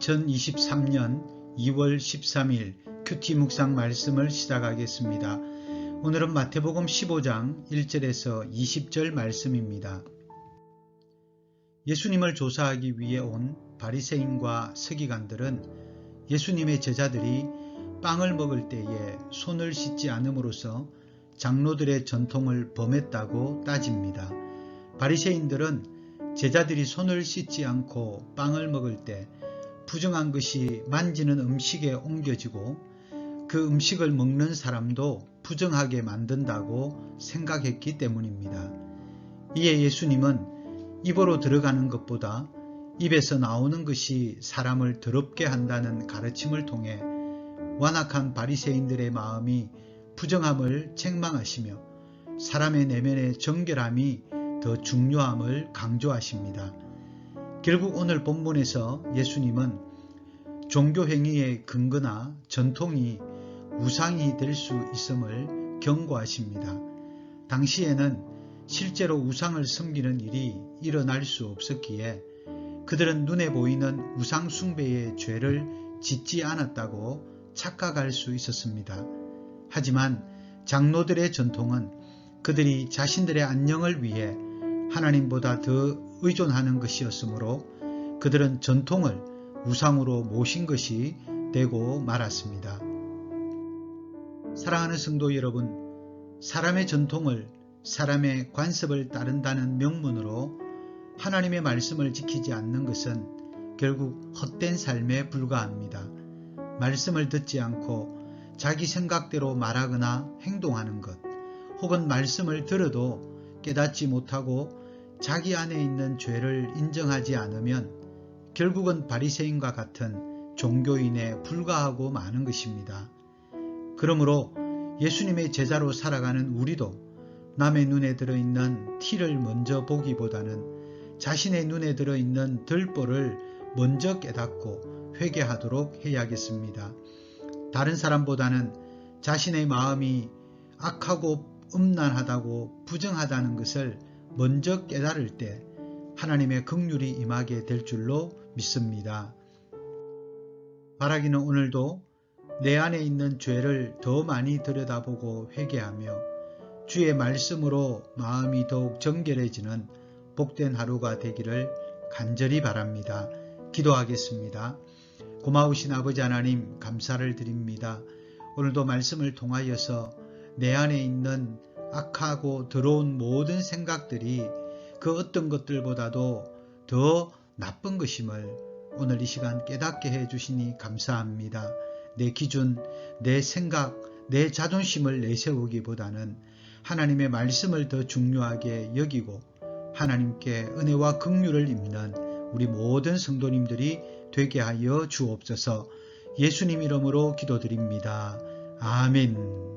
2023년 2월 13일 큐티 묵상 말씀을 시작하겠습니다. 오늘은 마태복음 15장 1절에서 20절 말씀입니다. 예수님을 조사하기 위해 온 바리새인과 서기관들은 예수님의 제자들이 빵을 먹을 때에 손을 씻지 않음으로써 장로들의 전통을 범했다고 따집니다. 바리새인들은 제자들이 손을 씻지 않고 빵을 먹을 때 부정한 것이 만지는 음식에 옮겨지고 그 음식을 먹는 사람도 부정하게 만든다고 생각했기 때문입니다. 이에 예수님은 입으로 들어가는 것보다 입에서 나오는 것이 사람을 더럽게 한다는 가르침을 통해 완악한 바리새인들의 마음이 부정함을 책망하시며 사람의 내면의 정결함이 더 중요함을 강조하십니다. 결국 오늘 본문에서 예수님은 종교행위의 근거나 전통이 우상이 될 수 있음을 경고하십니다. 당시에는 실제로 우상을 섬기는 일이 일어날 수 없었기에 그들은 눈에 보이는 우상 숭배의 죄를 짓지 않았다고 착각할 수 있었습니다. 하지만 장로들의 전통은 그들이 자신들의 안녕을 위해 하나님보다 더 의존하는 것이었으므로 그들은 전통을 우상으로 모신 것이 되고 말았습니다. 사랑하는 성도 여러분, 사람의 전통을 사람의 관습을 따른다는 명문으로 하나님의 말씀을 지키지 않는 것은 결국 헛된 삶에 불과합니다. 말씀을 듣지 않고 자기 생각대로 말하거나 행동하는 것, 혹은 말씀을 들어도 깨닫지 못하고 자기 안에 있는 죄를 인정하지 않으면 결국은 바리새인과 같은 종교인에 불과하고 마는 것입니다. 그러므로 예수님의 제자로 살아가는 우리도 남의 눈에 들어있는 티를 먼저 보기보다는 자신의 눈에 들어있는 들보를 먼저 깨닫고 회개하도록 해야겠습니다. 다른 사람보다는 자신의 마음이 악하고 음란하다고 부정하다는 것을 먼저 깨달을 때 하나님의 긍휼이 임하게 될 줄로 믿습니다. 바라기는 오늘도 내 안에 있는 죄를 더 많이 들여다보고 회개하며 주의 말씀으로 마음이 더욱 정결해지는 복된 하루가 되기를 간절히 바랍니다. 기도하겠습니다. 고마우신 아버지 하나님 감사를 드립니다. 오늘도 말씀을 통하여서 내 안에 있는 악하고 더러운 모든 생각들이 그 어떤 것들보다도 더 나쁜 것임을 오늘 이 시간 깨닫게 해 주시니 감사합니다. 내 기준, 내 생각, 내 자존심을 내세우기보다는 하나님의 말씀을 더 중요하게 여기고 하나님께 은혜와 긍휼을 입는 우리 모든 성도님들이 되게 하여 주옵소서 예수님 이름으로 기도드립니다. 아멘.